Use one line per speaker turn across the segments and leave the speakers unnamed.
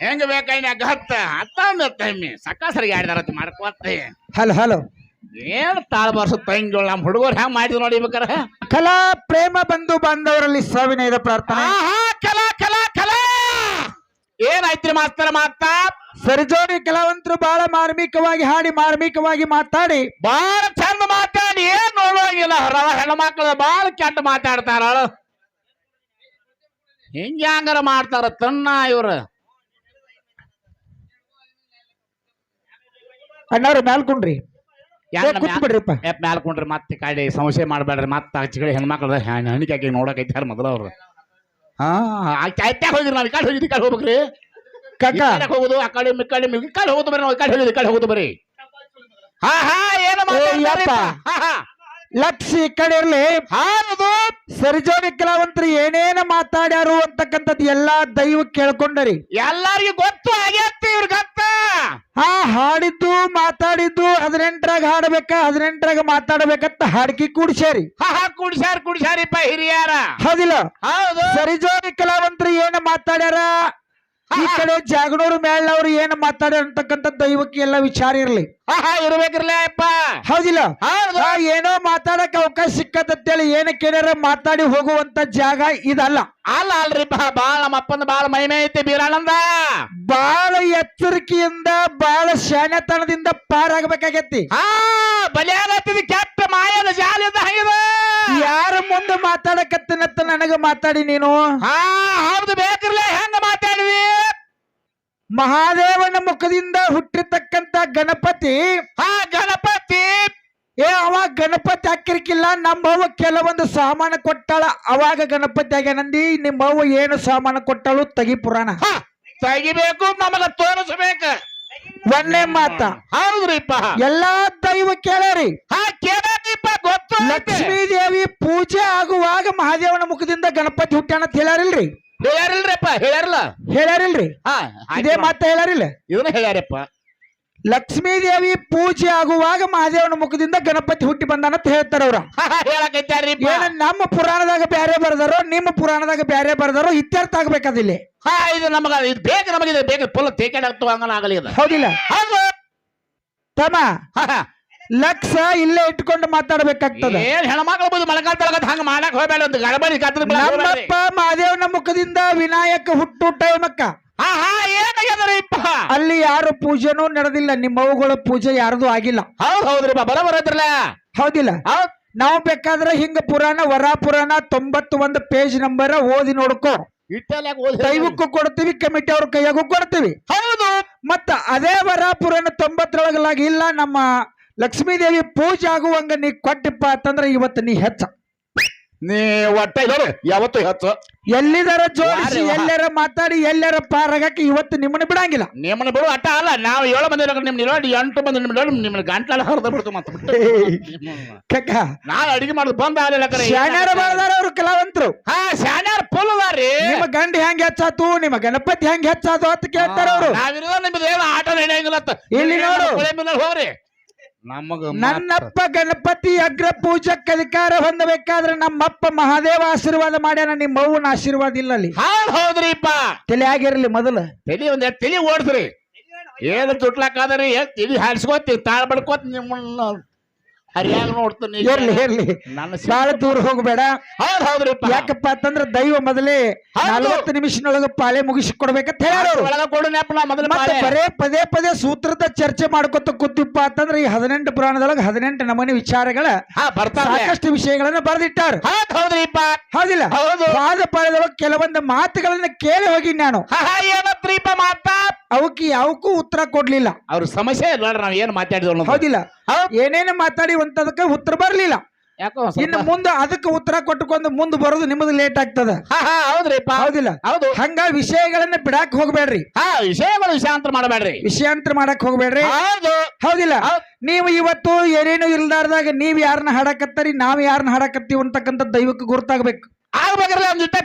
ಹೆಂಗ ಬೇಕಾಯ್ನ ಹತ್ತೊಂದು ಟೈಮಿ ಸಕಾಸರಿಗೆ ಆಡಿದಾರತ್ ಮಾಡ್ಕೋತ್ತೆ
hello hello.
ಏನ್ ತಾಳ ಬಾರಿಸು ತಂಗಿಗಳು ನಮ್ಮ ಹುಡುಗರು ಹೆಂಗ್ ಮಾಡಿದ್ರು ನೋಡಿ ಬೇಕಾರ.
ಕಲಾ ಪ್ರೇಮ ಬಂಧು ಬಾಂಧವರಲ್ಲಿ ಸವಿನಯದ ಪ್ರಾರ್ಥನೆ.
ಆಹಾ ಕಲಾ ಕಲಾ ಕಲಾ! ಏನಾಯ್ತ್ರಿ ಮಾಸ್ತರ ಮಾತ?
ಸರಿಜೋಡಿ ಕೆಲವಂತರು ಬಹಳ ಮಾರ್ಮಿಕವಾಗಿ ಹಾಡಿ ಮಾರ್ಮಿಕವಾಗಿ ಮಾತಾಡಿ.
ಬಾಳ ಚಂದ ಮಾತಾಡಿ ಏನ್ ನೋಡುವಂಗಿಲ್ಲ ಹೊರವ ಹೆಣ್ಮಕ್ಳು ಬಾಳ ಕೆಟ್ಟ ಮಾತಾಡ್ತಾರ. ಹಿಂಗ ಹಂಗಾರ ಮಾಡ್ತಾರ ತನ್ನ ಇವ್ರು.
ಅಣ್ಣವ್ರ ಮ್ಯಾಲ್ಕೊಂಡ್ರಿ
ಯಾರ್ ನಮ್
ಕೂತ್ ಬಿಡ್ರಿಪ್ಪ
ಎಪ್ ಮ್ಯಾಲ ಕುಂಡ್ರಿ ಮತ್ತೆ ಕಾಡಿ ಸಂಶಯ ಮಾಡ್ಬೇಡ್ರಿ. ಮತ್ತೆ ಹಚ್ಚಿಗಳು ಹೆಣ್ಮಕ್ಳು ಹಣಿಕೆ ಹಾಕಿ ನೋಡಕೈತಾರ ಐತಿ ಅವ್ರು. ಹಾ ಆಯ್ತಾ ಹೋಗಿರಿ ನಾವು ಈ ಕಡೆ ಹೋಗಿದ್ವಿ ಕಡೆ ಹೋಗ್ಬೇಕ್ರಿ. ಕಡೆ ಹೋಗುದು ಆ ಕಡೆ ಈ ಕಡೆ ಈ ಹೋಗುದು ಬರ್ರಿ ನಾವು ಈ ಕಡೆ ಈ ಕಡೆ ಹೋಗುದು ಬರ್ರಿ. ಹಾ ಹಾ ಏನು ಮಾತಾಡ್ತಾರ್ರಿಪ್ಪ?
ಯಪ್ಪ.
ಹಾ ಹಾ.
ಲಕ್ಷ ಈ ಕಡೆ ಇರ್ಲಿ.
ಹೌದು.
ಸರಿಜೋಡಿ ಕಲಾವಂತರು ಏನೇನ ಮಾತಾಡ್ಯಾರು ಅಂತಕ್ಕಂಥದ್ದು ಎಲ್ಲಾ ದೈವ ಕೇಳ್ಕೊಂಡರಿ.
ಎಲ್ಲಾರಿಗೂ ಗೊತ್ತು ಆಗೈತಿ
ಆ ಹಾಡಿದ್ದು ಮಾತಾಡಿದ್ದು ಹದಿನೆಂಟರಾಗ ಹಾಡಬೇಕ ಹದಿನೆಂಟರಾಗ ಮಾತಾಡಬೇಕಂತ ಹಾಡ್ಕಿ ಕೂಡ್ಸ್ಯಾರಿ.
ಹಾ ಕುಡಿಸ್ಯಾರ ಕುಡಿಸ್ಯಾರಿಪ್ಪ ಹಿರಿಯಾರ.
ಹೌದಿಲ್ಲ?
ಹೌದು.
ಸರಿಜೋರಿ ಕಲಾವಂತರು ಏನ ಮಾತಾಡ್ಯಾರ? ಈ ಕಡೆ ಜಾಗನೂರು ಅವ್ರು ಏನ್ ಮಾತಾಡ್ಯಾರ ಅಂತಕ್ಕಂಥ ದೈವಕ್ಕೆ ಎಲ್ಲ ವಿಚಾರ ಇರ್ಲಿ.
ಇರ್ಬೇಕ್ರಲ್ಲ ಅಪ್ಪ.
ಹೌದಿಲ್ಲ? ಏನೋ ಮಾತಾಡಕ್ ಅವಕಾಶ ಸಿಕ್ಕತ್ತೇಳಿ ಏನಕ್ಕೆ ಏನಾರ ಮಾತಾಡಿ ಹೋಗುವಂತ ಜಾಗ ಇದಲ್ಲ.
ಅಲ್ಲ ಅಲ್ರಿ ಬಾಳ ನಮ್ಮ ಅಪ್ಪಂದ ಬಾಳ ಮಹಿಮೆ ಐತಿ ಬೀರಾನಂದ.
ಬಾಳ ಎಚ್ಚರಿಕೆಯಿಂದ ಬಾಳ ಶಾಣೆತನದಿಂದ ಪಾರಾಗಬೇಕಾಗೈತಿ.
ಹಾ ಬಲಿಯಾಗತ್ತಿದ ಕೆಟ್ಟ ಮಾಯದ ಜಾಲಿಂದ ಹಂಗಿದ.
ಯಾರ ಮುಂದೆ ಮಾತಾಡಕತ್ತಿನತ್ತ ನನಗ ಮಾತಾಡಿ ನೀನು?
ಹಾ ಹೌದು ಹೆಂಗ ಮಾತಾಡಿವಿ
ಮಹಾದೇವನ ಮುಖದಿಂದ ಹುಟ್ಟಿರ್ತಕ್ಕಂತ ಗಣಪತಿ.
ಹಾ ಗಣಪತಿ.
ಏ ಅವ ಗಣಪತಿ ಹಾಕಿರ್ಕಿಲ್ಲ ನಮ್ಮವ್ವ ಕೆಲವೊಂದು ಸಾಮಾನು ಕೊಟ್ಟಾಳ. ಅವಾಗ ಗಣಪತಿ ಆಗ್ಯಾನಂದಿ ನಿಮ್ಮವ್ವ ಏನು ಸಾಮಾನು ಕೊಟ್ಟಾಳು? ತಗಿ ಪುರಾಣ.
ಹಾ ತೆಗಿಬೇಕು ನಮಗ ತೋರಿಸಬೇಕು.
ಒಂದೇ ಮಾತ.
ಹೌದ್ರಿಪ್ಪ.
ಎಲ್ಲಾ ದೈವ ಕೇಳರಿ.
ಹಾ ಐತಿ.
ಲಕ್ಷ್ಮೀ ದೇವಿ ಪೂಜೆ ಆಗುವಾಗ ಮಹಾದೇವನ ಮುಖದಿಂದ ಗಣಪತಿ ಹುಟ್ಟ್ಯಾನ ಅಂತ ಹೇಳ್ಯಾರಿಲ್ರಿ?
ಹೇಳ್ಯಾರಿಲ್ರಿಪ್ಪ ಹೇಳ್ಯಾರಲ್ಲ?
ಹೇಳ್ಯಾರಿಲ್ರಿ?
ಹಾ
ಇದೇ ಮಾತ ಹೇಳ್ಯಾರಿಲ್ಲ?
ಇದನ್ನ ಹೇಳ್ಯಾರಪ್ಪ.
ಲಕ್ಷ್ಮೀ ದೇವಿ ಪೂಜೆ ಆಗುವಾಗ ಮಹಾದೇವನ ಮುಖದಿಂದ ಗಣಪತಿ ಹುಟ್ಟಿ ಬಂದಾನ ಅಂತ ಹೇಳ್ತಾರ ಅವ್ರ.
ಹಾ, ಹಾ, ಹೇಳಕೈತಾರ್ರಿಪ್ಪ.
ಏನ ನಮ್ಮ ಪುರಾಣದಾಗ ಬ್ಯಾರೆ ಬರ್ದಾರೋ ನಿಮ್ಮ ಪುರಾಣದಾಗ ಬ್ಯಾರೆ ಬರ್ದಾರೋ ಇತ್ಯರ್ಥ ಆಗ್ಬೇಕದಿಲ್ಲಿ.
ಹಾ ಇದು ನಮಗ ಇದು ಬೇಕು ನಮಗೆ ಇದು ಬೇಕು. ಫುಲ್ ತೇಕಾಡ ಹಂಗನ ಆಗಲಿ ಇದು.
ಹೌದಿಲ್ಲ?
ಹೌದು.
ತಮ್ಮ
ಹಾ.
ಲಕ್ಷ ಇಲ್ಲೇ ಇಟ್ಕೊಂಡು ಮಾತಾಡ್ಬೇಕಾಗ್ತದೆ.
ಏನ್ ಹೆಣ್ಮಕ್ಳು ಬಂದು ತೊಳಗತ್ ಹಂಗ ಮಾಡಕ್ ಹೋಗ್ಬೇಡ ಒಂದು ಗಡಬಡಿ
ನಮ್ಮಪ್ಪ ಮಹಾದೇವನ ಮುಖದಿಂದ ವಿನಾಯಕ ಹುಟ್ಟು ಟೈಮಕ್ಕ
ಆಹಾ ಏನಾಗ್ಯದ್ರಿಪ್ಪ
ಅಲ್ಲಿ ಯಾರು ಪೂಜೆನೂ ನಡೆದಿಲ್ಲ ನಿಮ್ಮ ಅವುಗಳ ಪೂಜೆ ಯಾರ್ದು ಆಗಿಲ್ಲ.
ಹೌದ್ ಹೌದ್ರಿಪ್ಪ ಬರೋಬರ ಐತ್ರಲ್ಲ
ಹೌದಿಲ್ಲ.
ಹೌದ್.
ನಾವು ಬೇಕಾದ್ರೆ ಹಿಂಗ ಪುರಾಣ ವರ ಪುರಾಣ ತೊಂಬತ್ತು ಒಂದು ಪೇಜ್ ನಂಬರ್ ಓದಿ ನೋಡ್ಕೋ
ಇಟ್ಟಲ್ಲಿ
ದೈವಕ್ಕೂ ಕೊಡ್ತೀವಿ ಕಮಿಟಿ ಅವ್ರ ಕೈಯಾಗೂ ಕೊಡ್ತೀವಿ.
ಹೌದು.
ಮತ್ತ ಅದೇ ವರ ಪುರಾಣ ತೊಂಬತ್ತರೊಳಗಲಾಗಿ ಇಲ್ಲ ನಮ್ಮ ಲಕ್ಷ್ಮೀದೇವಿ ಪೂಜೆ ಆಗುವಂಗ ನೀ ಕೊಟ್ಟಿಪ್ಪ ಅಂತಂದ್ರೆ ಇವತ್ತು ನೀ ಹೆಚ್ಚ.
ನೀ ಒಟ್ಟ ಯಾವತ್ತು ಹೆಚ್ಚು.
ಎಲ್ಲಿದಾರ ಜೋಡಿಸಿ ಎಲ್ಲರ ಮಾತಾಡಿ ಎಲ್ಲಾರ ಪಾರಾಗಕ್ಕೆ ಇವತ್ತು ನಿಮ್ಮನ್ನ ಬಿಡಂಗಿಲ್ಲ.
ನಿಮ್ಮನ್ನ ಬಿಡು ಅಟ್ಟ ಅಲ್ಲ ನಾವು ಏಳು ಮಂದಿ ಇರೋಕೆ ನಿಮ್ ನೋಡಿ ಎಂಟು ಮಂದಿ ನಿಮ್ ನೋಡಿ ನಿಮ್ಮನ್ನ ಗಂಟ್ಲೆಲ್ಲ ಹರಿದ ಬಿಡ್ತು ಮತ್ತೆ
ಕಕ್ಕ.
ನಾವು ಅಡಿಗೆ ಮಾಡೋದು ಬಂದ ಆಗಲಿಲ್ಲ ಕರೆ.
ಶಾಣ್ಯಾರ ಬಾಳದಾರ ಅವ್ರು ಕಲಾವಂತರು.
ಹಾ ಶಾಣ್ಯಾರ ಫುಲ್ ಅದಾರಿ
ನಿಮ್ಮ ಗಂಡ ಹೆಂಗ್ ಹೆಚ್ಚಾತು ನಿಮ್ಮ ಗಣಪತಿ ಹೆಂಗ್ ಹೆಚ್ಚಾತು ಅಂತ ಕೇಳ್ತಾರ ಅವರು.
ನಾವಿರೋ ನಿಮ್ದು ಏನು ಆಟ ನಡೆಯಂಗಿಲ್ಲ.
ಇಲ್ಲಿ ನೋಡು.
ಹೋಗ್ರಿ. ನಮಗ
ನನ್ನಪ್ಪ ಗಣಪತಿ ಅಗ್ರ ಪೂಜಕ್ಕೆ ಅಧಿಕಾರ ಹೊಂದಬೇಕಾದ್ರೆ ನಮ್ಮಪ್ಪ ಮಹಾದೇವ ಆಶೀರ್ವಾದ ಮಾಡ್ಯಾನ ನಿಮ್ಮ ಅವ್ವನ ಆಶೀರ್ವಾದ ಇಲ್ಲ ಅಲ್ಲಿ
ಹೌದ್ ಹೌದ್ರಿಪ್ಪ
ತಲೆ ಆಗಿರ್ಲಿ ಮೊದಲು.
ತಲೆ ಒಂದ್ ತಲೆ ತಲಿ ಓಡಿಸ್ರಿ. ಏನು ತುಟ್ಲಾಕಾದ್ರಿ ತಲಿ ಹಾರಿಸ್ಕೋತಿ ತಾಳ್ ಬಡ್ಕೋತ ನಿಮ್ಮನ್ನ ಹರಿಯಾಗ ನೋಡ್ತೀನಿ
ಇರ್ಲಿ ಇರ್ಲಿ.
ನನ್ನ
ಬಾಳ ದೂರ ಹೋಗ್ಬೇಡ.
ಹೌದ್ ಹೌದ್ರಿಪ್ಪ.
ಯಾಕಪ್ಪ ಅಂತಂದ್ರ ದೈವ ಮೊದಲೇ. ನಲವತ್ತು ನಿಮಿಷನೊಳಗ ಪಾಳೆ ಮುಗಿಸಿ ಕೊಡ್ಬೇಕಂತ ಹೇಳ್ಯಾರ. ಅವ್ರು.
ಒಳಗ ಕೊಡು ನೆಪ ನಾ ಮೊದಲು
ಮತ್ತೆ. ಬರೇ ಪದೇ ಪದೇ ಸೂತ್ರದ ಚರ್ಚೆ ಮಾಡ್ಕೊತ ಕೂತಿಪ್ಪ ಅಂತಂದ್ರೆ ಈ ಹದಿನೆಂಟು ಪುರಾಣದೊಳಗ ಹದಿನೆಂಟು ನಮೂನಿ ವಿಚಾರಗಳ ಸಾಕಷ್ಟು ವಿಷಯಗಳನ್ನ ಬರೆದಿಟ್ಟಾರ.
ಹೌದ್ ಹೌದ್ರಿಪ್ಪ.
ಹೌದಿಲ್ಲ?
ಹೌದು.
ವಾದ ಪಾಳದೊಳಗ ಕೆಲವೊಂದು ಮಾತುಗಳನ್ನ ಕೇಳಿ ಹೋಗಿ ನಾನು.
ಏನತ್ರಿಪ್ಪ ಮಾತಾ?
ಅವಕ್ಕೆ ಯಾವಕ್ಕೂ ಉತ್ತರ ಕೊಡ್ಲಿಲ್ಲ.
ಅವ್ರ ಸಮಸ್ಯೆ ಇಲ್ಲ ನಾವು ಏನ್ ಮಾತಾಡಿದ್ವಿ.
ಹೌದಿಲ್ಲ. ಏನೇನು ಮಾತಾಡಿ ಅಂತದಕ್ಕೆ ಉತ್ತರ ಬರ್ಲಿಲ್ಲ.
ಯಾಕೋ
ಇನ್ನು ಮುಂದೆ ಅದಕ್ಕೆ ಉತ್ತರ ಕೊಟ್ಟುಕೊಂಡು ಮುಂದೆ ಬರೋದು ನಿಮ್ಮದು ಲೇಟ್ ಆಗ್ತದ.
ಹೌದ್ರಿಪ್ಪ
ಹೌದಿಲ್ಲ.
ಹೌದು.
ಹಂಗ ವಿಷಯಗಳನ್ನ ಬಿಡಾಕ್ ಹೋಗ್ಬೇಡ್ರಿ.
ಹಾ ವಿಷಯಗಳು ವಿಷಯಾಂತರ ಮಾಡಬೇಡ್ರಿ.
ವಿಷಯಾಂತರ ಮಾಡಕ್ ಹೋಗ್ಬೇಡ್ರಿ.
ಹೌದು.
ಹೌದಿಲ್ಲ.
ಹೌದ್.
ನೀವು ಇವತ್ತು ಏನೇನು ಇಲ್ದಾರ್ದಾಗ ನೀವ್ ಯಾರನ್ನ ಹಾಡಕತ್ತರಿ ನಾವ್ ಯಾರನ್ನ ಹಾಡಕತ್ತೀವಿ ಅಂತಕ್ಕಂಥ ದೈವಕ್ಕೆ ಗುರುತಾಗ್ಬೇಕು.
ಆಗ್ಬೇಕ್ರಲ್ಲ ಒಂದ್ ಜೊತೆ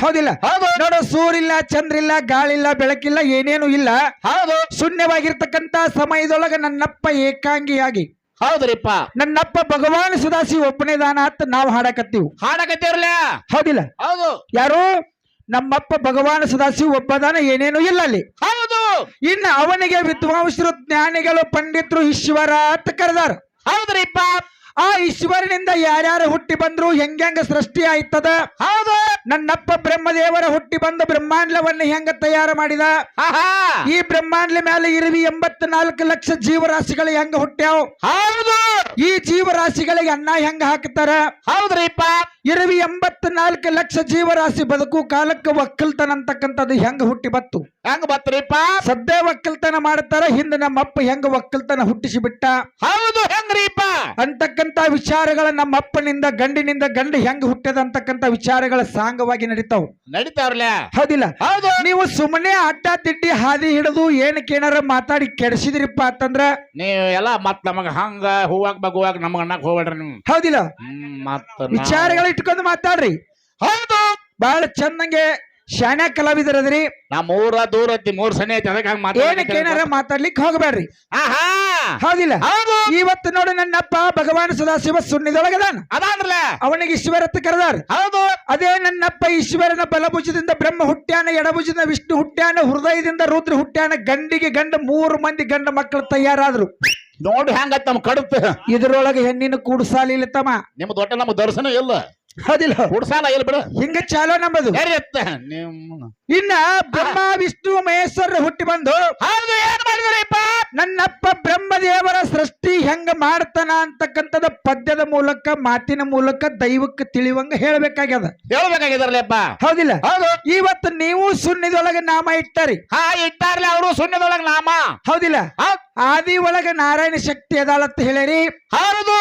ಹೌದಿಲ್ಲ.
ಹೌದು.
ನೋಡು ಸೂರಿಲ್ಲ ಚಂದ್ರಿಲ್ಲ ಗಾಳಿಲ್ಲ ಬೆಳಕಿಲ್ಲ ಏನೇನು ಇಲ್ಲ.
ಹೌದು.
ಶೂನ್ಯವಾಗಿರ್ತಕ್ಕಂತ ಸಮಯದೊಳಗ ನನ್ನಪ್ಪ ಏಕಾಂಗಿಯಾಗಿ
ಹೌದ್ರಿಪ್ಪ.
ನನ್ನಪ್ಪ ಭಗವಾನ್ ಸದಾಶಿ ಒಬ್ಬನೇ ದಾನ ಅಂತ ನಾವು ಹಾಡಕತ್ತೀವಿ.
ಹಾಡಕತ್ತೀವ್ರಲ್ಲ?
ಹೌದಿಲ್ಲ?
ಹೌದು.
ಯಾರು? ನಮ್ಮಪ್ಪ ಭಗವಾನ್ ಸದಾಶಿವ ಒಬ್ಬದಾನ ಏನೇನು ಇಲ್ಲ ಅಲ್ಲಿ.
ಹೌದು.
ಇನ್ನು ಅವನಿಗೆ ವಿದ್ವಾಂಸರು ಜ್ಞಾನಿಗಳು ಪಂಡಿತರು ಈಶ್ವರ ಅಂತ ಕರೆದಾರ.
ಹೌದ್ರಿಪ್ಪ.
ಆ ಈಶ್ವರನಿಂದ ಯಾರ್ಯಾರು ಹುಟ್ಟಿ ಬಂದ್ರು ಹೆಂಗೆಂಗ ಸೃಷ್ಟಿ ಆಯ್ತದ?
ಹೌದು.
ನನ್ನಪ್ಪ ಬ್ರಹ್ಮದೇವರ ಹುಟ್ಟಿ ಬಂದು ಬ್ರಹ್ಮಾಂಡವನ್ನ ಹೆಂಗ ತಯಾರು ಮಾಡಿದ?
ಆಹಾ.
ಈ ಬ್ರಹ್ಮಾಂಡ ಮೇಲೆ ಇರುವಿ ಎಂಬತ್ನಾಲ್ಕು ಲಕ್ಷ ಜೀವರಾಶಿಗಳು ಹೆಂಗ ಹುಟ್ಟ್ಯಾವ?
ಹೌದು.
ಈ ಜೀವರಾಶಿಗಳಿಗೆ ಅನ್ನ ಹೆಂಗ ಹಾಕ್ತಾರ?
ಹೌದ್ರಿಪ್ಪ.
ಇರುವಿ ಎಂಬತ್ನಾಲ್ಕು ಲಕ್ಷ ಜೀವರಾಶಿ ಬದುಕು ಕಾಲಕ್ಕೆ ಒಕ್ಕಲ್ತನ ಅಂತಕ್ಕಂಥದ್ದು ಹೆಂಗ ಹುಟ್ಟಿ ಬತ್ತು
ಹೆಂಗ ಬತ್ರಿಪ್ಪ
ಸದ್ಯ ಒಕ್ಕಲ್ತನ ಮಾಡ್ತಾರ ಹಿಂದೆ ನಮ್ಮಪ್ಪ ಹೆಂಗ ಒಕ್ಕಲ್ತನ ಹುಟ್ಟಿಸಿ ಬಿಟ್ಟ?
ಹೌದು ಹೆಂಗ್ರಿಪ್ಪ
ಅಂತಕ್ಕಂತ ವಿಚಾರಗಳ ನಮ್ಮ ಅಪ್ಪನಿಂದ ಗಂಡಿನಿಂದ ಗಂಡು ಹೆಂಗ ಹುಟ್ಟದ ಅಂತಕ್ಕಂತ ವಿಚಾರಗಳ ಸಾಂಗವಾಗಿ ನಡೀತಾವ್.
ನಡೀತಾವ್ರಲ್ಲ
ಹೌದಿಲ್ಲ.
ಹೌದು.
ನೀವು ಸುಮ್ಮನೆ ಅಡ್ಡ ತಿಡ್ಡಿ ಹಾದಿ ಹಿಡಿದು ಏನಕ್ಕೇನಾರ ಮಾತಾಡಿ ಕೆಡಿಸಿದ್ರಿಪ್ಪ ಅಂತಂದ್ರ?
ನೀವು ಎಲ್ಲ ಮತ್ ನಮಗ ಹಂಗ ಹೂವಾಗ ಬಗುವಾಗ ನಮಗ ಅನ್ನಕ್ ಹೋಗ್ಬೇಡ್ರಿ ನೀವು.
ಹೌದಿಲ್ಲ.
ಮತ್ತ
ವಿಚಾರಗಳು ಇಟ್ಕೊಂಡು ಮಾತಾಡ್ರಿ.
ಹೌದು.
ಬಹಳ ಚಂದಂಗೆ ಶಾಣ ಕಲಾವಿದರದ್ರಿ.
ನಾ ಮೂರ ದೂರ ಐತಿ ಮೂರ್ ಸನಿ ಐತಿ ಅದಕ್ಕೆ ಹಂಗ
ಏನಕ್ಕೇನಾರ ಮಾತಾಡ್ಲಿಕ್ಕೆ ಹೋಗ್ಬೇಡ್ರಿ.
ಆಹಾ.
ಹೌದಿಲ್ಲ.
ಹೌದು.
ಇವತ್ತು ನೋಡು ನನ್ನಪ್ಪ ಭಗವಾನ್ ಸದಾಶಿವ ಸುಣ್ಣಿದೊಳಗದಾನ
ಅದಾನ್ರಲ್ಲ
ಅವನಿಗೆ ಈಶ್ವರತ್ ಕರೆದಾರ.
ಹೌದು.
ಅದೇ ನನ್ನಪ್ಪ ಈಶ್ವರನ ಬಲಭುಜದಿಂದ ಬ್ರಹ್ಮ ಹುಟ್ಟ್ಯಾನ ಎಡಭುಜದಿಂದ ವಿಷ್ಣು ಹುಟ್ಟ್ಯಾನ ಹೃದಯದಿಂದ ರುದ್ರ ಹುಟ್ಟ್ಯಾನ ಗಂಡಿಗೆ ಗಂಡ ಮೂರು ಮಂದಿ ಗಂಡ ಮಕ್ಕಳು ತಯಾರಾದ್ರು.
ನೋಡಿ ಹೆಂಗತ್ತ ನಮ್ ಕಡುತ್ತ
ಇದ್ರೊಳಗೆ ಹೆಣ್ಣಿನ ಕೂಡ್ಸಾಲಿಲ್ಲ ತಮ್ಮ
ನಿಮ್ ದೊಡ್ಡ ನಮ್ ದರ್ಶನ ಇಲ್ಲ.
ಹೌದಿಲ್ಲ.
ಹುಡ್ಸಾಲ ಇಲ್ಲ ಬಿಡು?
ಹಿಂಗ ಚಾಲೋ ನಂಬದು
ನಿಮ್ಮ
ಇನ್ನ ಬ್ರಹ್ಮ ವಿಷ್ಣು ಮಹೇಶ್ವರ ಹುಟ್ಟಿ ಬಂದು
ಹೌದು ಏನ್ ಮಾಡಿದ್ರಿಪ್ಪ
ನನ್ನಪ್ಪ ಬ್ರಹ್ಮದೇವರ ಸೃಷ್ಟಿ ಹೆಂಗ ಮಾಡ್ತಾನ ಅಂತಕ್ಕಂಥದ ಪದ್ಯದ ಮೂಲಕ ಮಾತಿನ ಮೂಲಕ ದೈವಕ್ಕೆ ತಿಳಿವಂಗ ಹೇಳ್ಬೇಕಾಗ್ಯದ.
ಹೇಳ್ಬೇಕಾಗಿದಾರಲ್ಲಪ್ಪ
ಹೌದಿಲ್ಲ?
ಹೌದು.
ಇವತ್ತು ನೀವು ಸುನ್ನಿದೊಳಗ ನಾಮ ಇಟ್ಟಾರಿ.
ಹಾ ಇಟ್ಟಾರ್ಲೆ ಅವರು ಶೂನ್ಯದೊಳಗ ನಾಮ.
ಹೌದಿಲ್ಲ?
ಹೌದ್-
ಆದಿ ಒಳಗ ನಾರಾಯಣ ಶಕ್ತಿ ಅದಾಳತ್ತ ಹೇಳಿರಿ
ಹೌದು.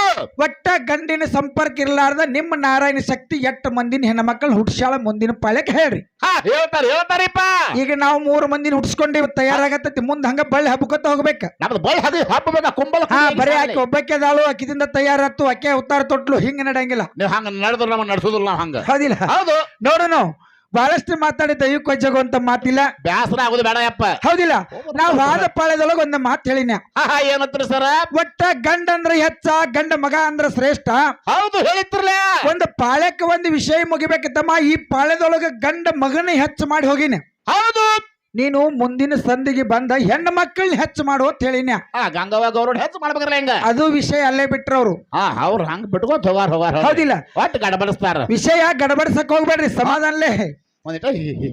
ಒಟ್ಟ ಗಂಡಿನ ಸಂಪರ್ಕ ಇರ್ಲಾರ್ದ ನಿಮ್ಮ ನಾರಾಯಣ ಶಕ್ತಿ ಎಟ್ಟ ಮಂದಿನ ಹೆಣ್ಮಕ್ಳು ಹುಟ್ಸ್ಯಾಳ ಮುಂದಿನ ಪಾಳ್ಯಕ್ಕೆ ಹೇಳ್ರಿ.
ಹಾ ಹೇಳ್ತಾರ ಹೇಳ್ತಾರಿಪ್ಪ.
ಈಗ ನಾವು ಮೂರು ಮಂದಿನ ಹುಡ್ಸ್ಕೊಂಡಿವಿ ತಯಾರಾಗತ್ತೈತಿ. ಮುಂದ್ ಹಂಗ ಬಳ್ಳಿ ಹಬ್ಬಕತ್ತ ಹೋಗ್ಬೇಕ.
ನಮ್ದು ಬೈ ಹದಿ ಕುಂಬಲ
ಹಾ ಬರೀ ಆಕೆ ಒಬ್ಬಕ್ಕೆ ಅದಾಳು ಆಕಿದಿಂದ ತಯಾರತ್ತು ಆಕೆ ಉತ್ತಾರ ತೊಟ್ಲು ಹಿಂಗ ನಡೆಯಂಗಿಲ್ಲ.
ನೀವು ಹಂಗ ನಡೆದ್ರು ನಮ್ಮ ನಡೆಸೋದಿಲ್ಲ ನಾವ್ ಹಂಗ.
ಹೌದಿಲ್ಲ.
ಹೌದು.
ನೋಡೋಣ ಬಹಳಷ್ಟು ಮಾತಾಡಿ ದೈವ ವಜ್ಜಗು ಅಂತ ಮಾತಿಲ್ಲ.
ಬ್ಯಾಸರ ಆಗುದು ಬೇಡಯಪ್ಪ
ಹೌದಿಲ್ಲ? ನಾವು ವಾದ ಪಾಳ್ಯದೊಳಗ ಒಂದ್ ಮಾತು ಹೇಳಿನ.
ಆಹಾ ಏನತ್ರಿ ಸರ?
ಒಟ್ಟ ಗಂಡ ಅಂದ್ರ ಹೆಚ್ಚ ಗಂಡ ಮಗ ಅಂದ್ರ ಶ್ರೇಷ್ಠ.
ಹೌದು ಹೇಳಿತ್ರಲೇ
ಒಂದು ಪಾಳ್ಯಕ್ಕೆ ಒಂದು ವಿಷಯ ಮುಗಿಬೇಕಿತ್ತಮ್ಮ ಈ ಪಾಳ್ಯದೊಳಗ ಗಂಡ ಮಗನ ಹೆಚ್ಚು ಮಾಡಿ ಹೋಗಿನಿ.
ಹೌದು.
ನೀನು ಮುಂದಿನ ಸಂದಿಗೆ ಬಂದ ಹೆಣ್ಣು ಮಕ್ಕಳನ್ನ ಹೆಚ್ಚು ಮಾಡು ಅಂತ ಹೇಳಿನ.
ಆ ಗಂಗವ್ವ ಗೌರವ್ ಹೆಚ್ಚು ಮಾಡ್ಬೇಕ್ರಲ್ಲ ಹೆಂಗ?
ಅದು ವಿಷಯ ಅಲ್ಲೇ ಬಿಟ್ರವ್ರು.
ಆ ಅವ್ರ ಹಂಗ ಬಿಟ್ಕೋತ ಹೋಗಾರ ಹೋಗಾರ.
ಹೌದಿಲ್ಲ.
ಒಟ್ಟು ಗಡಬಡಿಸ್ತಾರ.
ವಿಷಯ ಗಡಬಡಿಸಕ್ ಹೋಗ್ಬೇಡ್ರಿ ಸಮಾಧಾನಲೇ.
ಒಂದಿಟ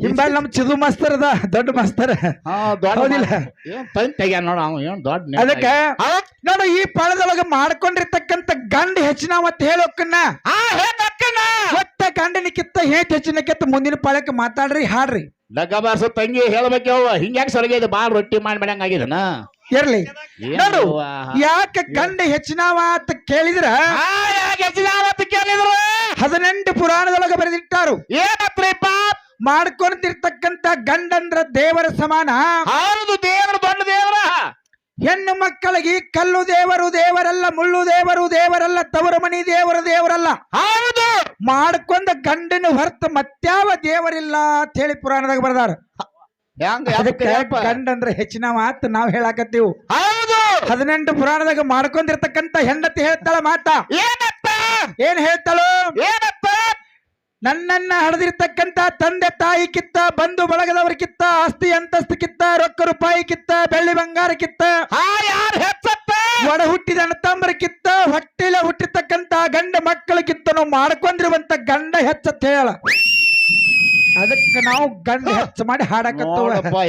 ಹಿಂಬಾಲ್ ನಮ್ ಚಿದು ಮಾಸ್ತರ್ ಅದ ದೊಡ್ಡ ಮಾಸ್ತರ್.
ಹಾ ದೊಡ್ಡ
ಹೌದಿಲ್ಲ?
ಮಾತ್. ಏನ್ ತಂದ್ ತೆಗ್ಯಾನ ನೋಡ ಅವ ಏನ್ ದೊಡ್ಡ
ಅದಕ್ಕ ನೋಡು ಈ ಪಾಳದೊಳಗ ಮಾಡ್ಕೊಂಡಿರ್ತಕ್ಕಂತ ಗಂಡ ಹೆಚ್ಚಿನ ಮತ್ತೆ ಹೇಳೋಕನ್ನ.
ಹಾ ಗಂಡನ
ಕಿತ್ತ ಗಂಡನಿಕ್ಕಿತ್ತ ಹೆಚ್ಚಿನ ಕಿತ್ತ ಮುಂದಿನ ಪಾಳಕ್ಕೆ ಮಾತಾಡ್ರಿ ಹಾಡ್ರಿ.
ಲಗ್ಗ ಬಾರ್ಸ ತಂಗಿ ಹೇಳ್ಬೇಕು ಅವ ಹಿಂಗ್ಯಾಕ್ ಇದು ಬಾಳ ರೊಟ್ಟಿ ಮಾಡ್ಬೇಡಂಗ್ ಆಗಿದನ?
ಇರ್ಲಿ. ನೋಡು ಯಾಕೆ ಗಂಡ ಹೆಚ್ಚಿನವ ಅಂತ ಕೇಳಿದ್ರ?
ಕೇಳಿದ್ರು?
ಹದಿನೆಂಟು ಪುರಾಣದೊಳಗ ಬರೆದಿಟ್ಟಾರು.
ಏನತ್ರಿಪ್ಪ
ಮಾಡ್ಕೊಂಡಿರ್ತಕ್ಕಂತ ಗಂಡಂದ್ರ ದೇವರ ಸಮಾನ.
ಹೌದು ದೇವರು ದೊಡ್ಡ ದೇವರ.
ಹೆಣ್ಣು ಮಕ್ಕಳಿಗೆ ಕಲ್ಲು ದೇವರು ದೇವರಲ್ಲ ಮುಳ್ಳು ದೇವರು ದೇವರಲ್ಲ ತವರು ಮನಿ ದೇವರು ದೇವರಲ್ಲ.
ಹೌದು
ಮಾಡ್ಕೊಂಡ ಗಂಡನ ಹೊರತು ಮತ್ಯಾವ ದೇವರಿಲ್ಲ ಅಂತ ಹೇಳಿ ಪುರಾಣದಾಗ ಬರ್ದಾರ.
ಗಂಡಂದ್ರ
ಅದಕ್ಕೆ ಗಂಡಂದ್ರ ಹೆಚ್ಚಿನ ಮಾತು ನಾವ್ ಹೇಳಾಕತ್ತೀವಿ.
ಹೌದು
ಹದಿನೆಂಟು ಪುರಾಣದಾಗ ಮಾಡ್ಕೊಂಡಿರ್ತಕ್ಕಂತ ಹೆಂಡತಿ ಹೇಳ್ತಾಳ ಮಾತಾ.
ಏನಪ್ಪ?
ಏನ್ ಹೇಳ್ತಾಳು?
ಏನಪ್ಪ?
ನನ್ನನ್ನ ಹಡದಿರ್ತಕ್ಕಂತ ತಂದೆ ತಾಯಿ ಕಿತ್ತ ಬಂಧು ಬಳಗದವ್ರ ಕಿತ್ತ ಆಸ್ತಿ ಅಂತಸ್ತು ಕಿತ್ತ ರೊಕ್ಕ ರೂಪಾಯಿ ಕಿತ್ತ ಬೆಳ್ಳಿ ಬಂಗಾರ ಕಿತ್ತ ಒಡ ಹುಟ್ಟಿದ ಅಣ್ಣತಮ್ಮರ ಕಿತ್ತ ಹೊಟ್ಟಿಲ ಹುಟ್ಟಿರ್ತಕ್ಕಂತ ಗಂಡ ಮಕ್ಕಳ ಕಿತ್ತನು ಮಾಡ್ಕೊಂಡಿರುವಂತ ಗಂಡ ಹೆಚ್ಚತ್ ಹೇಳ. ಅದಕ್ಕೆ ನಾವು ಗಂಡ ಹೆಚ್ಚು ಮಾಡಿ ಹಾಡಕತ್ತವ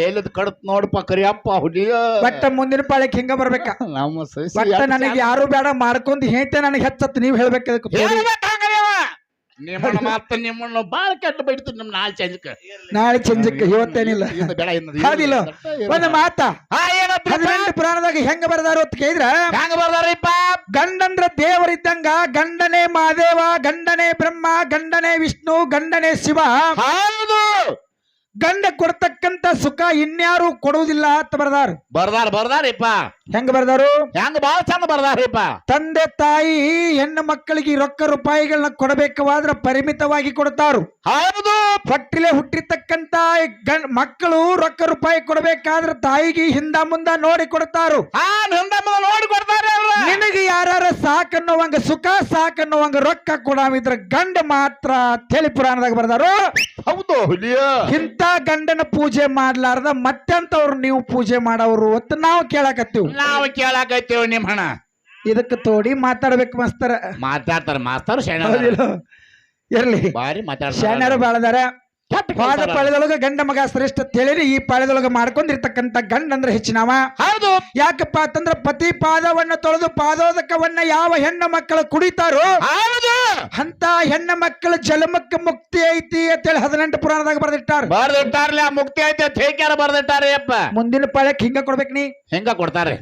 ಎಲ್ಲದ ಕಡತ್ ನೋಡಪ್ಪ ಕರಿಯಪ್ಪ ಹುಡಿಯ
ಬಟ್ಟ ಮುಂದಿನ ಪಾಳಿಕ್ ಹಿಂಗ ಬರ್ಬೇಕ.
ನಮ್ಮ
ನನಗೆ ಯಾರು ಬೇಡ ಮಾಡ್ಕೊಂಡು ಹೇಳ್ತೇನೆ ನನಗೆ ಹೆಚ್ಚತ್ ನೀವ್ ಹೇಳ್ಬೇಕು
ನಿಮ್ಮನ್ನ ಮಾತ್ರ ನಿಮ್ಮನ್ನ ಬಾಳ ಕೆಟ್ಟ ಬೈಡ್ತೀನಿ ನಿಮ್ ನಾಳೆ ಚಂಜಕ
ನಾಳೆ ಸಂಜೆಕ್ಕೆ ಇವತ್ತೇನಿಲ್ಲ.
ಇನ್ನು ಬೇಡ ಇನ್ನು
ಹೌದಿಲ್ಲ ಒಂದು ಮಾತ.
ಹಾ ಏನಪ್ಪ?
ಹದಿನೆಂಟು ಪುರಾಣದಾಗ ಹೆಂಗ ಬರ್ದಾರ ಅಂತ ಕೇಳಿದ್ರ?
ಹೆಂಗ ಬರ್ದಾರಿಪ್ಪ?
ಗಂಡಂದ್ರ ದೇವರಿದ್ದಂಗ ಗಂಡನೇ ಮಹಾದೇವ ಗಂಡನೇ ಬ್ರಹ್ಮ ಗಂಡನೇ ವಿಷ್ಣು ಗಂಡನೇ ಶಿವ.
ಹೌದು.
ಗಂಡ ಕೊಡ್ತಕ್ಕಂತ ಸುಖ ಇನ್ಯಾರು ಕೊಡುವುದಿಲ್ಲ ಅಂತ ಬರ್ದಾರ.
ಬರ್ದಾರ ಬರ್ದಾರಿಪ್ಪ.
ಹೆಂಗ ಬರ್ದಾರು?
ಹೆಂಗ ಬಾಳ ಚಂದ ಬರ್ದಾರಿಪ್ಪ.
ತಂದೆ ತಾಯಿ ಹೆಣ್ಣು ಮಕ್ಕಳಿಗೆ ರೊಕ್ಕ ರೂಪಾಯಿಗಳನ್ನ ಕೊಡಬೇಕಾದ್ರ ಪರಿಮಿತವಾಗಿ ಕೊಡ್ತಾರು.
ಹೌದು.
ಪಟ್ಟಿಲೆ ಹುಟ್ಟಿರ್ತಕ್ಕಂತ ಗಂಡ್ ಮಕ್ಕಳು ರೊಕ್ಕ ರೂಪಾಯಿ ಕೊಡಬೇಕಾದ್ರೆ ತಾಯಿಗೆ ಹಿಂದ ಮುಂದ ನೋಡಿ ಕೊಡ್ತಾರು.
ಮುಂದ ನೋಡಿ ಕೊಡ್ತಾರೆ
ನಿನಗೆ ಯಾರ ಸಾಕನ್ನುವಂಗ ಸುಖ ಸಾಕನ್ನುವಂಗ ರೊಕ್ಕ ಕೊಡಾವಿದ್ರ ಗಂಡ ಮಾತ್ರ ಪುರಾಣದಾಗ ಬರ್ದಾರು.
ಹೌದು. ಹುಲಿಯ.
ಇಂಥ ಗಂಡನ ಪೂಜೆ ಮಾಡ್ಲಾರ್ದ ಮತ್ತೆಂತವ್ರು ನೀವು ಪೂಜೆ ಮಾಡವ್ರು ಅಂತ ನಾವು ಕೇಳಾಕತ್ತೀವಿ.
ನಾವು ಕೇಳಾಕತ್ತೀವಿ ನಿಮ್ ಹಣ.
ಇದಕ್ಕೆ ತೋಡಿ ಮಾತಾಡ್ಬೇಕು ಮಾಸ್ತರ.
ಮಾತಾಡ್ತಾರ ಮಾಸ್ತರ್ ಶರಣ
ಇರ್ಲಿ.
ಬಾರಿ
ಮಾತಾಡ್ತಾರ.
ಮಾತಾಡ್ತಾರ
ಬಾಳದಾರ. ಪಾದ ಪಾಳ್ಯದೊಳಗ ಗಂಡ ಮಗ ಶ್ರೇಷ್ಠ ತಿಳಿರಿ ಈ ಪಾಳ್ಯದೊಳಗ ಮಾಡ್ಕೊಂಡಿರ್ತಕ್ಕಂಥ ಗಂಡ ಅಂದ್ರೆ ಹೆಚ್ಚಿನವ.
ಹೌದು.
ಯಾಕಪ್ಪ ಅಂತಂದ್ರ ಪತಿ ಪಾದವನ್ನ ತೊಳೆದು ಪಾದೋದಕವನ್ನ ಯಾವ ಹೆಣ್ಣು ಮಕ್ಕಳು ಕುಡಿತಾರೋ
ಹೌದು.
ಅಂತ ಹೆಣ್ಣ ಮಕ್ಕಳ ಜಲಮಕ್ಕ ಮುಕ್ತಿ ಐತಿ ಅಂತೇಳಿ ಹದಿನೆಂಟು ಪುರಾಣದಾಗ ಬರ್ದಿಟ್ಟಾರ.
ಬರ್ದಿಟ್ಟಾರ್ಲಿ ಆ ಮುಕ್ತಿ ಐತಿ ಅಂತ ಬರ್ದಿಟ್ಟಾರೆ ಅಪ್ಪ.
ಮುಂದಿನ ಪಾಳ್ಯಕ್ ಹಿಂಗ ಕೊಡ್ಬೇಕು ನೀ.
ಹೆಂಗ ಕೊಡ್ತಾರೆ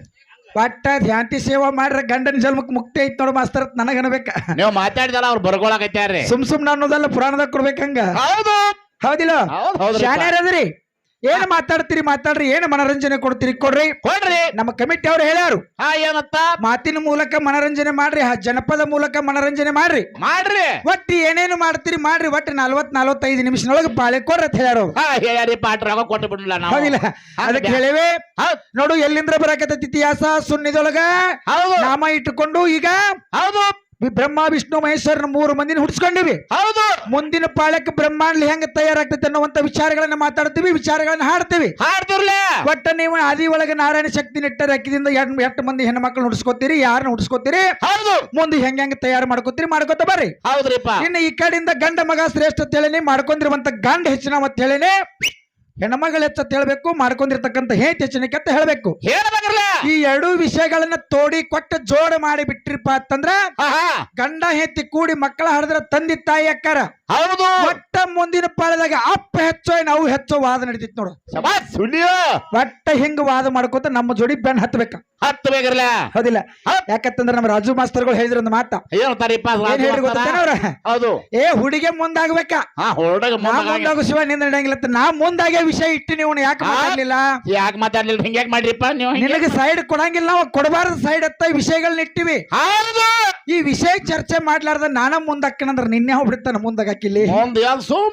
ಒಟ್ಟ ಧ್ಯಾಂತಿ ಸೇವಾ ಮಾಡ್ರೆ ಗಂಡನ ಜನ್ಮಕ್ಕೆ ಮುಕ್ತಿ ಐತಿ ನೋಡು ಮಾಸ್ತರ್ ನನಗ ಅನ್ಬೇಕ
ನೀವು ಮಾತಾಡಿದಲ್ಲ ಅವ್ರು ಬರ್ಕೊಳಕತ್ಯಾರ್ರಿ
ಸುಮ್ ಸುಮ್ನ ಅನ್ನೋದಲ್ಲ ಪುರಾಣದಾಗ ಕೊಡ್ಬೇಕಂಗ
ಹೌದು.
ಹೌದಿಲ್ಲ?
ಹೌದ್ ಹೌದ್ರಿ
ಏನ್ ಮಾತಾಡ್ತೀರಿ ಮಾತಾಡ್ರಿ ಏನ್ ಮನರಂಜನೆ ಕೊಡ್ತೀರಿ ಕೊಡ್ರಿ.
ಕೊಡ್ರಿ.
ನಮ್ಮ ಕಮಿಟಿ ಅವ್ರು ಹೇಳ್ಯಾರು.
ಹಾ ಏನತ್ತ?
ಮಾತಿನ ಮೂಲಕ ಮನರಂಜನೆ ಮಾಡ್ರಿ ಆ ಜನಪದ ಮೂಲಕ ಮನರಂಜನೆ ಮಾಡ್ರಿ.
ಮಾಡ್ರಿ.
ಒಟ್ಟಿ ಏನೇನು ಮಾಡ್ತೀರಿ ಮಾಡ್ರಿ. ಒಟ್ಟು ನಲ್ವತ್ ನಲ್ವತ್ತೈದು ನಿಮಿಷನೊಳಗೆ ಬಾಳೆ ಕೊಡ್ರಿ ಅಂತ ಹೇಳ್ಯಾರು ಅವ್ರು.
ಹಾ ಹೇಳ್ಯಾರಿ ಪಾಟ್ ರೊಕ್ಕ ಕೊಟ್ಟು ಬಿಡ್ಲಿಲ್ಲ ನಾವು.
ಹೌದಿಲ್ಲ. ಅದಕ್ಕೆ ಹೇಳಿವೆ
ಹೌದ್.
ನೋಡು ಎಲ್ಲಿಂದ್ರ ಬರಕತ್ತ ಇತಿಹಾಸ ಸುನ್ನಿದೊಳಗ.
ಹೌದು.
ನಾಮ ಇಟ್ಟುಕೊಂಡು ಈಗ
ಹೌದು.
ಬ್ರಹ್ಮ ವಿಷ್ಣು ಮಹೇಶ್ವರನ ಮೂರು ಮಂದಿನ ಹುಡ್ಸ್ಕೊಂಡಿವಿ
ಹೌದು.
ಮುಂದಿನ ಪಾಳ್ಯಕ್ಕೆ ಬ್ರಹ್ಮಾಂಡ ಹೆಂಗ ತಯಾರಾಗ್ತೈತೆ ಅನ್ನುವಂತ ವಿಚಾರಗಳನ್ನ ಮಾತಾಡ್ತೀವಿ ವಿಚಾರಗಳನ್ನ ಹಾಡ್ತೀವಿ.
ಹಾಡ್ತಿರ್ಲೆ.
ಒಟ್ಟ ನೀವು ಆದಿ ಒಳಗೆ ನಾರಾಯಣ ಶಕ್ತಿ ನೆಟ್ಟ ಅಕ್ಕಿದಿಂದ ಎಂಟ್ ಎಷ್ಟು ಮಂದಿ ಹೆಣ್ಮಕ್ಳು ಹುಡ್ಸ್ಕೊತೀರಿ ಯಾರನ್ನ ಹುಡ್ಸ್ಕೊತೀರಿ
ಹೌದು.
ಮುಂದೆ ಹೆಂಗ ಹೆಂಗ ತಯಾರು ಮಾಡ್ಕೋತೀರಿ ಮಾಡ್ಕೋತ ಬರ್ರಿ.
ಹೌದ್ರಿಪ್ಪ.
ಇನ್ನು ಈ ಕಡೆಯಿಂದ ಗಂಡ ಮಗ ಶ್ರೇಷ್ಠ ಅಂತ ಹೇಳಿನಿ ಮಾಡ್ಕೊಂಡಿರುವಂತ ಗಂಡ ಹೆಚ್ಚಿನ ಅಂತ ಹೇಳಿನಿ. ಹೆಣ್ಮಗಳು ಅಂತ ಹೇಳ್ಬೇಕು ಮಾಡ್ಕೊಂಡಿರ್ತಕ್ಕಂಥ ಹೇಟ್ ಹೆಚ್ಚಿನಕ್ಕೆ ಅಂತ ಹೇಳ್ಬೇಕು. ಈ ಎರಡು ವಿಷಯಗಳನ್ನ ತೋಡಿ ಕೊಟ್ಟ ಜೋಡ ಮಾಡಿ ಬಿಟ್ರಿಪ್ಪ ಅಂತಂದ್ರ ಗಂಡ ಹೆತ್ತಿ ಕೂಡಿ ಮಕ್ಕಳ ಹಡಿದ್ರ ತಂದಿ ತಾಯಿ ಅಕ್ಕಾರ.
ಹೌದು.
ಒಟ್ಟ ಮುಂದಿನ ಪಾಳದಾಗ ಅಪ್ಪ ಹೆಚ್ಚೋ ನಾವು ಹೆಚ್ಚೋ ವಾದ ನಡೀತಿತ್ತು ನೋಡು. ಒಟ್ಟ ಹಿಂಗ ವಾದ ಮಾಡ್ಕೊತ ನಮ್ಮ ಜೋಡಿ ಬೆನ್ ಹತ್ಬೇಕ
ಹತ್ತು ಬೇಕಿರಲ್ಲ
ಹೌದಿಲ್ಲ. ಯಾಕಂತಂದ್ರೆ ನಮ್ಮ ರಾಜು ಮಾಸ್ತರ್ಗಳು ಹೇಳಿದ್ರ ಒಂದು ಮಾತ.
ಏನಂತಾರಿಪ್ಪ
ಏನ್ ಹೇಳಿ ಗೊತ್ತೇನ
ಹೌದು.
ಏ ಹುಡುಗೆ ಮುಂದಾಗ್ಬೇಕ?
ಹೊರಡಗ
ಮುಂದಾಗು ಶಿವ ನಿಂದ ನಡೆಯಂಗಿಲ್ಲ ಅಂತ. ನಾ ಮುಂದಾಗೆ ವಿಷಯ ಇಟ್ಟು ನೀವು ಯಾಕೆ? ಮಾತಾಡ್ಲಿಲ್ಲ?
ಯಾಕೆ ಮಾತಾಡ್ಲಿಲ್ಲ? ಹಿಂಗ್ಯಾಕ್ ಮಾಡ್ರಿಪ್ಪ? ನೀವು?
ನಿನಗೆ ಸೈಡ್ ಕೊಡಂಗಿಲ್ಲ ನಾವು ಕೊಡಬಾರದು ಸೈಡ್ ಹತ್ತ ವಿಷಯಗಳನ್ನ ಇಟ್ಟಿವಿ.
ಹೌದು.
ಈ ವಿಷಯ ಚರ್ಚೆ ಮಾಡ್ಲಾರ್ದ ನಾನ ಮುಂದಕ್ಕನಂದ್ರ ನಿನ್ನೆ ಹೋಗ್ಬಿಡ್ತಾನ ಮುಂದಾಕಿಲ್ಲಿ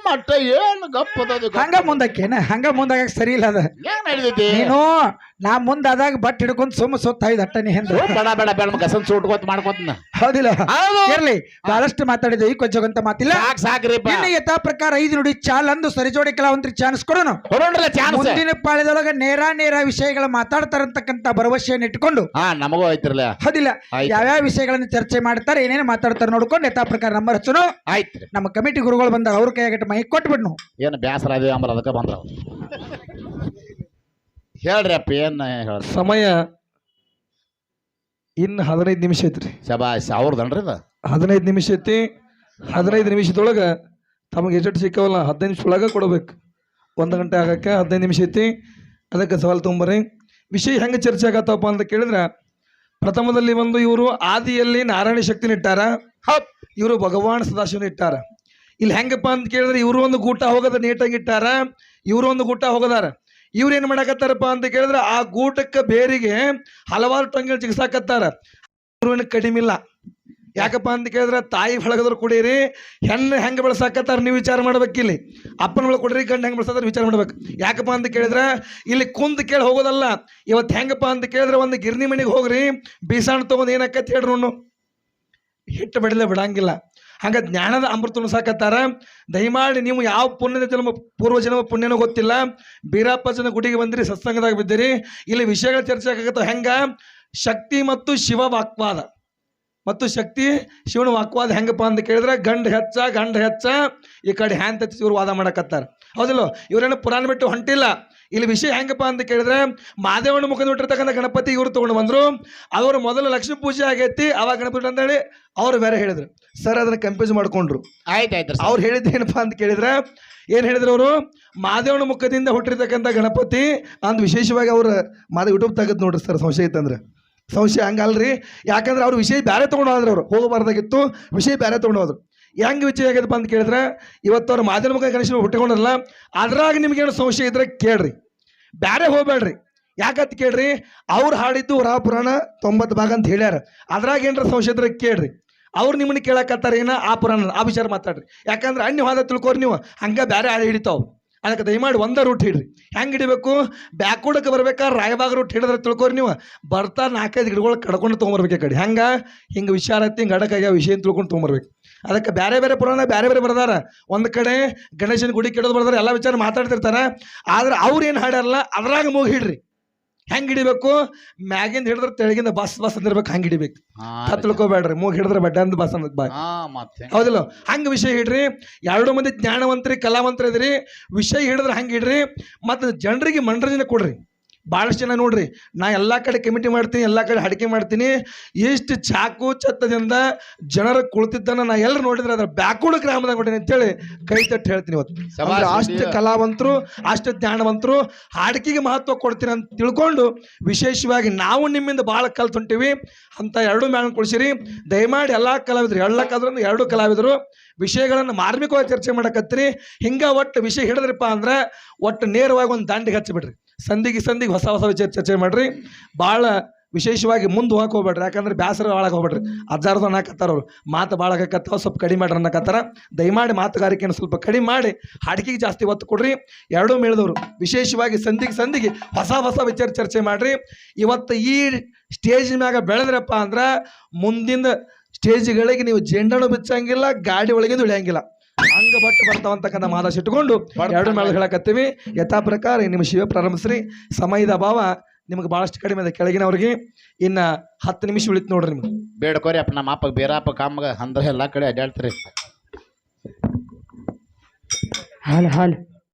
ಮಟ್ಟ ಏನು ಗಪ್ಪದದು
ಹಂಗ ಮುಂದಕ್ಕೇನ? ಹಂಗ ಮುಂದಾಗ ಸರಿ ಇಲ್ಲ ಅದ.
ಏನ್
ನೀನು ನಾ ಮುಂದಾದಾಗ ಬಟ್ ಹಿಡ್ಕೊಂಡ್ ಸುಮ್ಮ ಸುತ್ತ ಐದ್ ಅಟ್ಟ ನೀ ಹಿಂದ
ಬೇಡ ಬೇಡ ಬೇಡ ಕಸನ್ ಸುಟ್ಕೋತ ಮಾಡ್ಕೋತ
ಹೌದಿಲ್ಲ?
ಹೌದು.
ಇರ್ಲಿ ಬಹಳಷ್ಟು ಮಾತಾಡಿದೆ ಈ ಕೊಂಚಗಂತ ಮಾತಿಲ್ಲ.
ಸಾಕ್ ಸಾಕ್ರಿಪ್ಪ.
ಇನ್ನು ಯಥಾ ಪ್ರಕಾರ ಐದು ನುಡಿ ಚಾಲ್ ಅಂದು ಸರಿಜೋಡಿ ಕಲಾವಂತರಿಗೆ ಚಾನ್ಸ್ ಕೊಡೋನು.
ಹೊರಡ್ರಲ್ಲ ಚಾನ್ಸ್.
ಮುಂದಿನ ಪಾಳ್ಯದೊಳಗ ನೇರ ನೇರ ವಿಷಯಗಳ ಮಾತಾಡ್ತಾರಂತಕ್ಕಂತ ಭರವಸೆಯನ್ನು ಇಟ್ಕೊಂಡು.
ಹಾ ನಮಗೂ ಐತ್ರಲ್ಲ
ಹೌದಿಲ್ಲ.
ಆಯ್ತು.
ಯಾವ್ಯಾವ ವಿಷಯಗಳನ್ನ ಚರ್ಚೆ ಮಾಡ್ತಾರೆ ಏನೇನು ಮಾತಾಡ್ತಾರೆ ನೋಡ್ಕೊಂಡು ಯಥಾ ಪ್ರಕಾರ ನಂಬರ್ ಹಚ್ಚನು
ಆಯ್ತ್ರಿ
ನಮ್ಮ ಕಮಿಟಿ ಗುರುಗಳು ಬಂದಾಗ ಅವ್ರ ಕೈಯಾಗಿಟ್ಟು ಮೈ ಕೊಟ್ಬಿಡ್ನು.
ಏನು ಬ್ಯಾಸರ ಅದೇ ಅಂಬರ್ ಅದಕ್ಕೆ ಬಂದ್ರ ಹೇಳ್ರಿ ಏನು ಹೇಳ
ಸಮಯ ಇನ್ನು ಹದಿನೈದು ನಿಮಿಷ ಐತ್ರಿ.
ಸಭಾ ಸಾವಿರದ ಅನ್ರಿ ಇದು?
ಹದಿನೈದು ನಿಮಿಷ ಐತಿ. ಹದಿನೈದು ನಿಮಿಷದೊಳಗೆ ತಮಗೆ ಎಷ್ಟು ಸಿಕ್ಕವಲ್ಲ ಹದಿನೈದು ನಿಮಿಷ ಒಳಗೆ ಕೊಡ್ಬೇಕು. ಒಂದು ಗಂಟೆ ಆಗಕ್ಕೆ ಹದಿನೈದು ನಿಮಿಷ ಐತಿ. ಅದಕ್ಕೆ ಸವಾಲು ತುಂಬರಿ ವಿಷಯ ಹೆಂಗೆ ಚರ್ಚೆ ಆಗತ್ತಪ್ಪ ಅಂತ ಕೇಳಿದ್ರೆ ಪ್ರಥಮದಲ್ಲಿ ಒಂದು ಇವರು ಆದಿಯಲ್ಲಿ ನಾರಾಯಣ ಶಕ್ತಿನ ಇಟ್ಟಾರ. ಇವರು ಭಗವಾನ್ ಸದಾಶಿವನ ಇಟ್ಟಾರ. ಇಲ್ಲಿ ಹೆಂಗಪ್ಪ ಅಂತ ಕೇಳಿದ್ರೆ ಇವರು ಒಂದು ಗೂಟ ಹೋಗೋದ ನೀಟಾಗಿ ಇಟ್ಟಾರ. ಇವರು ಒಂದು ಗೂಟ ಹೋಗದಾರ. ಇವ್ರು ಏನ್ ಮಾಡಕತ್ತಾರಪ್ಪ ಅಂತ ಕೇಳಿದ್ರೆ ಆ ಗೂಟಕ್ಕೆ ಬೇರಿಗೆ ಹಲವಾರು ಟೊಂಗಿಲ್ ಚಿಕಿತ್ಸಾಕತ್ತಾರ ಏನು ಕಡಿಮೆ ಇಲ್ಲ. ಯಾಕಪ್ಪ ಅಂತ ಕೇಳಿದ್ರೆ ತಾಯಿ ಬಳಗದ್ರು ಕುಡೀರಿ, ಹೆಣ್ಣು ಹೆಂಗೆ ಬೆಳೆಸಾಕತ್ತಾರ ನೀವು ವಿಚಾರ ಮಾಡ್ಬೇಕಿಲ್ಲಿ ಅಪ್ಪನ ಒಳಗೆ ಕೊಡ್ರಿ, ಗಂಡು ಹೆಂಗೆ ಬೆಳೆಸತ್ತಾರ ವಿಚಾರ ಮಾಡ್ಬೇಕು. ಯಾಕಪ್ಪ ಅಂತ ಕೇಳಿದ್ರೆ ಇಲ್ಲಿ ಕುಂದು ಕೇಳಿ ಹೋಗೋದಲ್ಲ. ಇವತ್ತು ಹೆಂಗಪ್ಪ ಅಂತ ಕೇಳಿದ್ರೆ ಒಂದು ಗಿರ್ನಿ ಮನೆಗೆ ಹೋಗ್ರಿ, ಬೀಸಾಣ ತೊಗೊಂಡು ಏನಕ್ಕತ್ತ ಹೇಳ್ರಿ ಹಿಟ್ಟು ಬಡಿಲೆ ಬಿಡಂಗಿಲ್ಲ. ಹಂಗ ಜ್ಞಾನದ ಅಮೃತ ಸಾಕತ್ತಾರ. ದಯಮಾಡಿ ನೀವು ಯಾವ ಪುಣ್ಯದ ಜನ್ಮ, ಪೂರ್ವ ಜನ್ಮ ಪುಣ್ಯನೂ ಗೊತ್ತಿಲ್ಲ. ಬೀರಪ್ಪಜನ ಗುಡಿಗೆ ಬಂದಿರಿ, ಸತ್ಸಂಗದಾಗ ಬಿದ್ದಿರಿ. ಇಲ್ಲಿ ವಿಷಯಗಳ ಚರ್ಚೆ ಆಗತ್ತ ಹೆಂಗ? ಶಕ್ತಿ ಮತ್ತು ಶಿವ ವಾಕ್ವಾದ ಮತ್ತು ಶಕ್ತಿ ಶಿವನ ವಾಕ್ವಾದ ಹೆಂಗಪ್ಪ ಅಂತ ಕೇಳಿದ್ರೆ ಗಂಡ ಹೆಚ್ಚ ಗಂಡ ಹೆಚ್ಚ ಈ ಕಡೆ ಹ್ಯಾಂತ ಇವ್ರು ವಾದ ಮಾಡಕತ್ತಾರ. ಹೌದಿಲ್ಲ? ಇವರೇನು ಪುರಾಣ ಬಿಟ್ಟು ಹೊಂಟಿಲ್ಲ. ಇಲ್ಲಿ ವಿಷಯ ಹೆಂಗಪ್ಪ ಅಂತ ಕೇಳಿದ್ರೆ ಮಾದೇವನ ಮುಖದ ಬಿಟ್ಟಿರ್ತಕ್ಕಂಥ ಗಣಪತಿ ಇವರು ತಗೊಂಡು ಬಂದರು. ಅವರು ಮೊದಲು ಲಕ್ಷ್ಮೀ ಪೂಜೆ ಆಗೈತಿ ಅವಾಗ ಗಣಪತಿ ಅಂತೇಳಿ ಅವ್ರು ಬೇರೆ ಹೇಳಿದ್ರು. ಸರ್ ಅದನ್ನ ಕನ್ಫ್ಯೂಸ್ ಮಾಡ್ಕೊಂಡ್ರು.
ಆಯ್ತು ಆಯ್ತು
ಅವ್ರು ಹೇಳಿದ್ದು ಏನಪ್ಪಾ ಅಂತ ಕೇಳಿದ್ರೆ ಏನು ಹೇಳಿದ್ರು ಅವರು? ಮಾದೇವನ ಮುಖದಿಂದ ಹುಟ್ಟಿರ್ತಕ್ಕಂಥ ಗಣಪತಿ ಅಂದ್ ವಿಶೇಷವಾಗಿ ಅವ್ರ ಮಾದ ಯೂಟ್ಯೂಬ್ ತೆಗೆದು ನೋಡ್ರಿ ಸರ್ ಸಂಶಯ ಇತ್ತಂದ್ರೆ ಸಂಶಯ ಹಂಗಲ್ರಿ? ಯಾಕಂದ್ರೆ ಅವ್ರು ವಿಷಯ ಬೇರೆ ತೊಗೊಂಡು ಹೋದ್ರು ಅವ್ರು ಹೋಗಬಾರ್ದಾಗಿತ್ತು ವಿಷಯ ಬೇರೆ ತೊಗೊಂಡು ಹೋದ್ರು ಹೆಂಗೆ ವಿಚಯ ಆಗ್ಯದಪ್ಪ ಅಂತ ಕೇಳಿದ್ರೆ, ಇವತ್ತು ಅವ್ರ ಮಾಧ್ಯಮ ಗಣೇಶ ಗಣೇಶನ ಹುಟ್ಟಿಕೊಂಡ್ರಲ್ಲ, ಅದ್ರಾಗ ನಿಮ್ಗೇನು ಸಂಶಯ ಇದ್ರೆ ಕೇಳ್ರಿ. ಬೇರೆ ಹೋಗ್ಬೇಡ್ರಿ. ಯಾಕಂತ ಕೇಳ್ರಿ? ಅವ್ರು ಹಾಡಿದ್ದು ವರಾ ಪುರಾಣ ತೊಂಬತ್ತು ಭಾಗ ಅಂತ ಹೇಳ್ಯಾರ. ಅದ್ರಾಗ ಏನ್ರ ಸಂಶಯ ಇದ್ರೆ ಕೇಳ್ರಿ. ಅವ್ರು ನಿಮ್ಮನ್ನ ಕೇಳಕತ್ತಾರ ಏನ? ಆ ಪುರಾಣ. ಆ ವಿಚಾರ ಮಾತಾಡ್ರಿ. ಯಾಕಂದ್ರೆ ಅನ್ಯ ಹೋದ ತಿಳ್ಕೊರಿ ನೀವು. ಹಂಗ ಬೇರೆ ಹಾಡು ಹಿಡಿತಾವ್. ಅದಕ್ಕೆ ದಯಮಾಡಿ ಒಂದ ರೂಟ್ ಹಿಡ್ರಿ. ಹೆಂಗೆ ಹಿಡಿಬೇಕು? ಬ್ಯಾಕ್ವರ್ಡಕ್ಕೆ ಬರ್ಬೇಕಾ? ರಾಯಬಾಗ ರೂಟ್ ಹಿಡಿದ್ರೆ ತಿಳ್ಕೊರಿ ನೀವು. ಬರ್ತಾ ನಾಲ್ಕೈದು ಗಿಡಗಳು ಕಡ್ಕೊಂಡು ತೊಗೊಂಬರ್ಬೇಕು ಕಡೆ. ಹೆಂಗೆ? ಹಿಂಗೆ ವಿಚಾರ ಐತಿ, ಹಿಂಗೆ ಅಡಕಾಗ್ಯಾವ ವಿಷಯ ತಿಳ್ಕೊಂಡು ತೊಗೊಂಬರ್ಬೇಕು. ಅದಕ್ಕೆ ಬೇರೆ ಬೇರೆ ಪುರಾಣ ಬೇರೆ ಬೇರೆ ಬರ್ದಾರ. ಒಂದು ಕಡೆ ಗಣೇಶನ ಗುಡಿ ಕೆಡೋದು ಬರ್ದಾರ, ಎಲ್ಲ ವಿಚಾರ ಮಾತಾಡ್ತಿರ್ತಾರ. ಆದ್ರೆ ಅವ್ರು ಏನು ಹಾಡ್ಯಾರಲ್ಲ, ಅದ್ರಾಗ ಮೂಗ್ ಹಿಡ್ರಿ. ಹೆಂಗ್ ಹಿಡಿಬೇಕು? ಮ್ಯಾಗಿಂದ ಹಿಡಿದ್ರೆ ತೆಳಗಿಂದ ಬಸ್ ಬಸ್ ಅಂದಿರ್ಬೇಕು ಹಂಗ್ ಹಿಡಿಬೇಕು.
ಹಾ
ತಿಳ್ಕೊಬೇಡ್ರಿ ಮೂಗ್ ಹಿಡಿದ್ರೆ ಬಡ್ಡ ಅಂದ್ ಬಸ್ ಅಂದ್ ಬಾ
ಹಾ ಮತ್ತೆ.
ಹೌದಿಲ್ಲ? ಹಂಗ ವಿಷಯ ಹಿಡ್ರಿ ಎರಡು ಮಂದಿ ಜ್ಞಾನವಂತರಿ ಕಲಾವಂತರ ಇದ್ರಿ. ವಿಷಯ ಹಿಡಿದ್ರೆ ಹಂಗೆ ಹಿಡ್ರಿ ಮತ್ತು ಜನರಿಗೆ ಮನರಂಜನೆ ಕೊಡ್ರಿ. ಭಾಳಷ್ಟು ಜನ ನೋಡ್ರಿ ನಾ ಎಲ್ಲ ಕಡೆ ಕಮಿಟಿ ಮಾಡ್ತೀನಿ ಎಲ್ಲ ಕಡೆ ಅಡಿಕೆ ಮಾಡ್ತೀನಿ ಎಷ್ಟು ಚಾಕು ಚತ್ತದಿಂದ ಜನರ ಕುಳಿತಿದ್ದನ್ನ ನಾ ಎಲ್ಲರೂ ನೋಡಿದ್ರೆ ಅದ್ರ ಬ್ಯಾಕುಳ ಗ್ರಾಮದಾಗ ಅಂತ ಅಂತೇಳಿ ಕೈ ತಟ್ಟು ಹೇಳ್ತೀನಿ ಇವತ್ತು. ಅಷ್ಟು ಕಲಾವಂತರು ಅಷ್ಟು ಜ್ಞಾನವಂತರು ಹಾಡಿಕೆಗೆ ಮಹತ್ವ ಕೊಡ್ತೀನಿ ಅಂತ ತಿಳ್ಕೊಂಡು ವಿಶೇಷವಾಗಿ ನಾವು ನಿಮ್ಮಿಂದ ಭಾಳ ಕಲ್ತು ಹೊಂಟಿವಿ. ಅಂತ ಎರಡು ಮ್ಯಾಮ್ ಕೊಡಿಸಿರಿ ದಯಮಾಡಿ ಎಲ್ಲ ಕಲಾವಿದರು ಹೇಳಕ್ಕಾದ್ರೂ ಎರಡು ಕಲಾವಿದರು ವಿಷಯಗಳನ್ನು ಮಾರ್ಮಿಕವಾಗಿ ಚರ್ಚೆ ಮಾಡಕತ್ತೀರಿ. ಹಿಂಗ ಒಟ್ಟು ವಿಷಯ ಹಿಡಿದ್ರಪ್ಪ ಅಂದ್ರೆ ಒಟ್ಟು ನೇರವಾಗಿ ಒಂದು ದಾಂಡಿಗೆ ಹಚ್ಚಿಬಿಡ್ರಿ ಸಂದಿಗೆ ಸಂಧಿಗೆ ಹೊಸ ಹೊಸ ವಿಚಾರ ಚರ್ಚೆ ಮಾಡ್ರಿ. ಭಾಳ ವಿಶೇಷವಾಗಿ ಮುಂದೆ ಹೋಗಕ್ಕೆ ಹೋಗ್ಬೇಡ್ರಿ. ಯಾಕಂದ್ರೆ ಬ್ಯಾಸರ ಒಳಗೆ ಹೋಗ್ಬೇಡ್ರಿ. ಅಜ್ಜಾರ್ದು ಅನ್ನಕತ್ತಾರ ಅವ್ರು. ಮಾತು ಭಾಳ ಆಗಕತ್ತಾವ. ಸ್ವಲ್ಪ ಕಡಿಮೆ ಮಾಡ್ರಿ ಅನ್ನಕತ್ತಾರ. ದಯಮಾಡಿ ಮಾತುಗಾರಿಕೆಯನ್ನು ಸ್ವಲ್ಪ ಕಡಿಮೆ ಮಾಡಿ. ಹಾಡಿಕೆಗೆ ಜಾಸ್ತಿ ಒತ್ತು ಕೊಡ್ರಿ. ಎರಡೂ ಮೇಳದವರು ವಿಶೇಷವಾಗಿ ಸಂದಿಗೆ ಸಂಧಿಗೆ ಹೊಸ ಹೊಸ ವಿಚಾರ ಚರ್ಚೆ ಮಾಡ್ರಿ. ಇವತ್ತು ಈ ಸ್ಟೇಜ್ ಮ್ಯಾಗ ಬೆಳೆದ್ರಪ್ಪ ಅಂದ್ರೆ ಮುಂದಿನ ಸ್ಟೇಜ್ಗಳಿಗೆ ನೀವು ಜೆಂಡನು ಬಿಚ್ಚಂಗಿಲ್ಲ, ಗಾಡಿ ಒಳಗಿಂದ ಇಳಿಯಂಗಿಲ್ಲ. ಹಂಗ ಬಟ್ಟು ಬರ್ತಾವಂತಕ್ಕಂಥ ಮಾದಶ ಇಟ್ಕೊಂಡು ಎರಡು ಮೇಳ ಹೇಳಕತ್ತೀವಿ. ಯಥಾ ಪ್ರಕಾರ ನಿಮ್ಮ ಶಿವ ಪ್ರಾರಂಭಿಸ್ರಿ. ಸಮಯದ ಅಭಾವ ನಿಮಗೆ ಭಾಳಷ್ಟು ಕಡಿಮೆ ಇದೆ. ಕೆಳಗಿನವ್ರಿಗೆ ಇನ್ನ ಹತ್ತು ನಿಮಿಷ ಉಳಿತು ನೋಡ್ರಿ ನಿಮ್ಗೆ.
ಬೇಡ್ಕೋರಿ ಅಪ್ಪ ನಮ್ಮ ಅಪ್ಪ ಬೇರಪ್ಪ ಕಾಮಗ ಅಂದ್ರೆ ಎಲ್ಲಾ ಕಡೆ ಅಡ್ಡಾಡ್ತಾರೆ
ಹಾಲು ಹಾಲು.